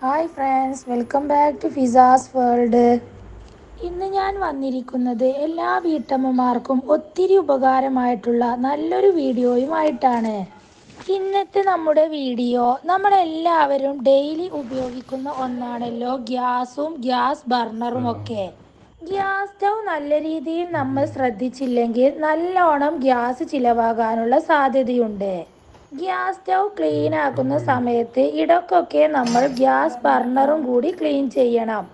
Hi friends welcome back to Fiza's world ഇന്ന് ഞാൻ വന്നിരിക്കുന്നത് എല്ലാ വീട്ടമ്മമാർക്കും ഒത്തിരി ഉപകാരമായിട്ടുള്ള നല്ലൊരു വീഡിയോയുമായിട്ടാണ്. ഇന്നത്തെ നമ്മുടെ വീഡിയോ നമ്മളെല്ലാവരും ഡെയിലി ഉപയോഗിക്കുന്ന ഒന്നാണല്ലോ ഗ്യാസും ഗ്യാസ് ബർണറും ഒക്കെ. ഗ്യാസ് സ്റ്റൗ നല്ല രീതിയിൽ നമ്മൾ ശ്രദ്ധിച്ചില്ലെങ്കിൽ നല്ലോണം ഗ്യാസ് ചിലവാകാനുള്ള സാധ്യതയുണ്ട്. ഗ്യാസ് സ്റ്റൗ ക്ലീൻ ആക്കുന്ന സമയത്ത് ഇടക്കൊക്കെ നമ്മൾ ഗ്യാസ് ബർണറും കൂടി ക്ലീൻ ചെയ്യണം.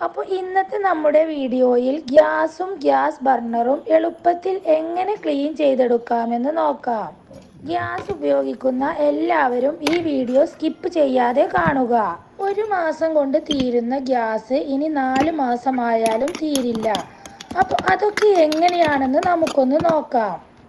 അപ്പോൾ ഇന്നത്തെ നമ്മുടെ വീഡിയോയിൽ ഗ്യാസും ഗ്യാസ് ബർണറും എളുപ്പത്തിൽ എങ്ങനെ ക്ലീൻ ചെയ്തെടുക്കാമെന്ന് നോക്കാം. ഗ്യാസ് ഉപയോഗിക്കുന്ന എല്ലാവരും ഈ വീഡിയോ സ്കിപ്പ് ചെയ്യാതെ കാണുക. ഒരു മാസം കൊണ്ട് തീരുന്ന ഗ്യാസ് ഇനി നാല് മാസമായാലും തീരില്ല. അപ്പോൾ അതൊക്കെ എങ്ങനെയാണെന്ന് നമുക്കൊന്ന് നോക്കാം.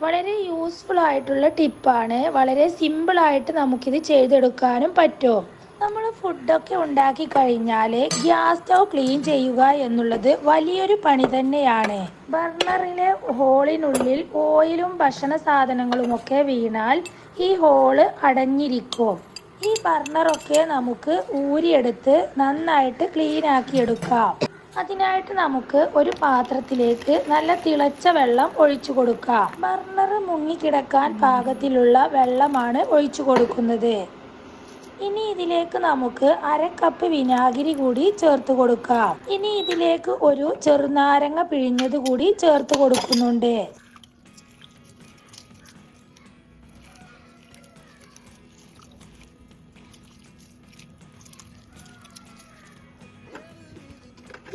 വളരെ യൂസ്ഫുൾ ആയിട്ടുള്ള ടിപ്പാണ് വളരെ സിമ്പിളായിട്ട് നമുക്കിത് ചെയ്തെടുക്കാനും പറ്റും. നമ്മൾ ഫുഡൊക്കെ ഉണ്ടാക്കി കഴിഞ്ഞാൽ ഗ്യാസ് സ്റ്റൗ ക്ലീൻ ചെയ്യുക എന്നുള്ളത് വലിയൊരു പണി തന്നെയാണ്. ബർണറിലെ ഹോളിനുള്ളിൽ ഓയിലും ഭക്ഷണ സാധനങ്ങളുമൊക്കെ വീണാൽ ഈ ഹോൾ അടഞ്ഞിരിക്കും. ഈ ബർണറൊക്കെ നമുക്ക് ഊരിയെടുത്ത് നന്നായിട്ട് ക്ലീൻ ആക്കി എടുക്കാം. അതിനായിട്ട് നമുക്ക് ഒരു പാത്രത്തിലേക്ക് നല്ല തിളച്ച വെള്ളം ഒഴിച്ചു കൊടുക്കാം. ബർണർ മുങ്ങിക്കിടക്കാൻ പാകത്തിലുള്ള വെള്ളമാണ് ഒഴിച്ചു കൊടുക്കുന്നത്. ഇനി ഇതിലേക്ക് നമുക്ക് അര കപ്പ് വിനാഗിരി കൂടി ചേർത്ത് കൊടുക്കാം. ഇനി ഇതിലേക്ക് ഒരു ചെറുനാരങ്ങ പിഴിഞ്ഞത് കൂടി ചേർത്ത് കൊടുക്കുന്നുണ്ട്.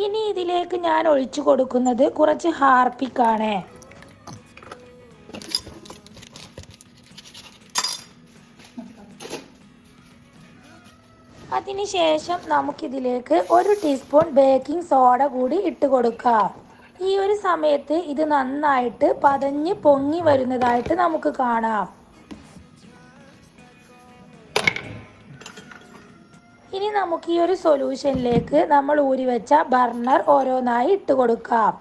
ഇനി ഇതിലേക്ക് ഞാൻ ഒഴിച്ചു കൊടുക്കുന്നത് കുറച്ച് ഹാർപ്പിക്കാണ്. അതിനുശേഷം നമുക്കിതിലേക്ക് ഒരു ടീസ്പൂൺ ബേക്കിംഗ് സോഡ കൂടി ഇട്ട് കൊടുക്കാം. ഈ ഒരു സമയത്ത് ഇത് നന്നായിട്ട് പതഞ്ഞ് പൊങ്ങി വരുന്നതായിട്ട് നമുക്ക് കാണാം. ഇനി നമുക്ക് ഈ ഒരു സൊല്യൂഷനിലേക്ക് നമ്മൾ ഊരി വെച്ച ബർണർ ഓരോന്നായി ഇട്ട് കൊടുക്കാം.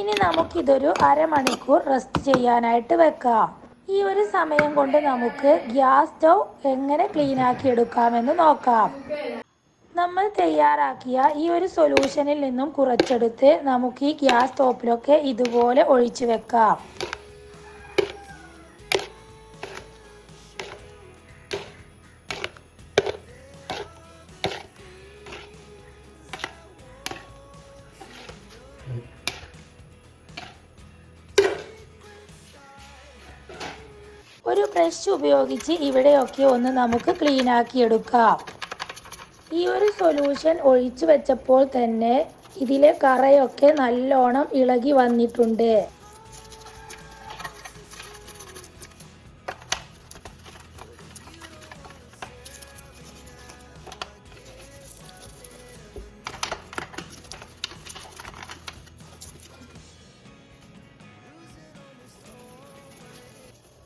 ഇനി നമുക്കിതൊരു അരമണിക്കൂർ റെസ്റ്റ് ചെയ്യാനായിട്ട് വെക്കാം. ഈ ഒരു സമയം കൊണ്ട് നമുക്ക് ഗ്യാസ് സ്റ്റൗ എങ്ങനെ ക്ലീൻ ആക്കി എടുക്കാമെന്ന് നോക്കാം. നമ്മൾ തയ്യാറാക്കിയ ഈ ഒരു സൊല്യൂഷനിൽ നിന്നും കുറച്ചെടുത്ത് നമുക്ക് ഈ ഗ്യാസ് സ്റ്റോപ്പിലൊക്കെ ഇതുപോലെ ഒഴിച്ചു വെക്കാം. ഒരു ബ്രഷ് ഉപയോഗിച്ച് ഇവിടെയൊക്കെ ഒന്ന് നമുക്ക് ക്ലീൻ ആക്കി എടുക്കാം. ഈ ഒരു സൊല്യൂഷൻ ഒഴിച്ചു വെച്ചപ്പോൾ തന്നെ ഇതിലെ കറയൊക്കെ നല്ലോണം ഇളകി വന്നിട്ടുണ്ട്.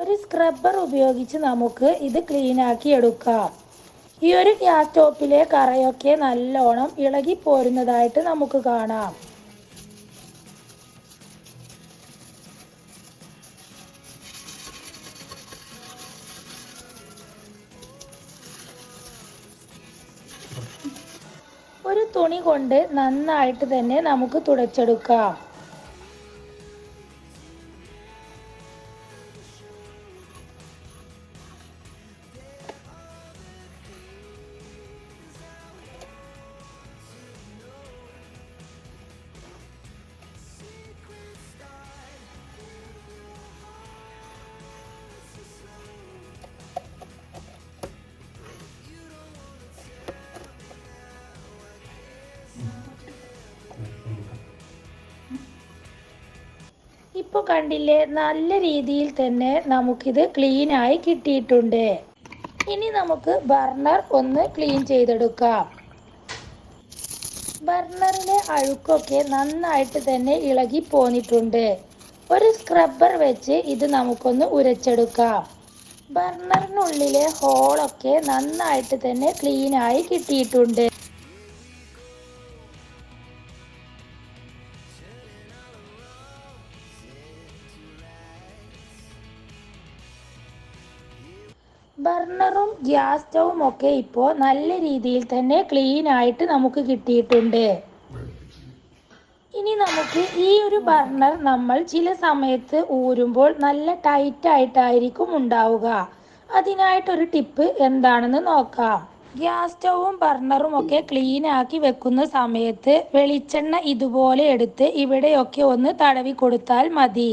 ഒരു സ്ക്രബ്ബർ ഉപയോഗിച്ച് നമുക്ക് ഇത് ക്ലീനാക്കി എടുക്കാം. ഈ ഒരു ഗ്യാസ് സ്റ്റോപ്പിലെ കറയൊക്കെ നല്ലോണം ഇളകി പോരുന്നതായിട്ട് നമുക്ക് കാണാം. ഒരു തുണി കൊണ്ട് നന്നായിട്ട് തന്നെ നമുക്ക് തുടച്ചെടുക്കാം. ഇപ്പോൾ കണ്ടില്ലേ? നല്ല രീതിയിൽ തന്നെ നമുക്കിത് ക്ലീനായി കിട്ടിയിട്ടുണ്ട്. ഇനി നമുക്ക് ബർണർ ഒന്ന് ക്ലീൻ ചെയ്തെടുക്കാം. ബർണറിലെ അഴുക്കൊക്കെ നന്നായിട്ട് തന്നെ ഇളകി പോന്നിട്ടുണ്ട്. ഒരു സ്ക്രബ്ബർ വെച്ച് ഇത് നമുക്കൊന്ന് ഉരച്ചെടുക്കാം. ബർണറിനുള്ളിലെ ഹോളൊക്കെ നന്നായിട്ട് തന്നെ ക്ലീനായി കിട്ടിയിട്ടുണ്ട്. ബർണറും ഗ്യാസ് സ്റ്റവും ഒക്കെ ഇപ്പോൾ നല്ല രീതിയിൽ തന്നെ ക്ലീൻ ആയിട്ട് നമുക്ക് കിട്ടിയിട്ടുണ്ട്. ഇനി നമുക്ക് ഈ ഒരു ബർണർ നമ്മൾ ചില സമയത്ത് ഊരുമ്പോൾ നല്ല ടൈറ്റ് ആയിട്ടായിരിക്കും ഉണ്ടാവുക. അതിനായിട്ടൊരു ടിപ്പ് എന്താണെന്ന് നോക്കാം. ഗ്യാസ് സ്റ്റൗവും ബർണറും ഒക്കെ ക്ലീൻ ആക്കി വെക്കുന്ന സമയത്ത് വെളിച്ചെണ്ണ ഇതുപോലെ എടുത്ത് ഇവിടെയൊക്കെ ഒന്ന് തടവി കൊടുത്താൽ മതി.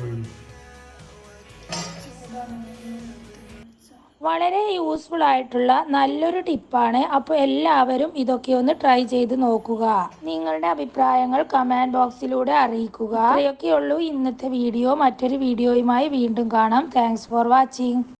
പോയി വളരെ യൂസ്ഫുൾ ആയിട്ടുള്ള നല്ലൊരു ടിപ്പാണ് അപ്പോൾ എല്ലാവരും ഇതൊക്കെ ഒന്ന് ട്രൈ ചെയ്ത് നോക്കുക. നിങ്ങളുടെ അഭിപ്രായങ്ങൾ കമന്റ് ബോക്സിലൂടെ അറിയിക്കുക. ഇത്രയൊക്കെയുള്ളൂ ഇന്നത്തെ വീഡിയോ മറ്റൊരു വീഡിയോയുമായി വീണ്ടും കാണാം. Thanks for watching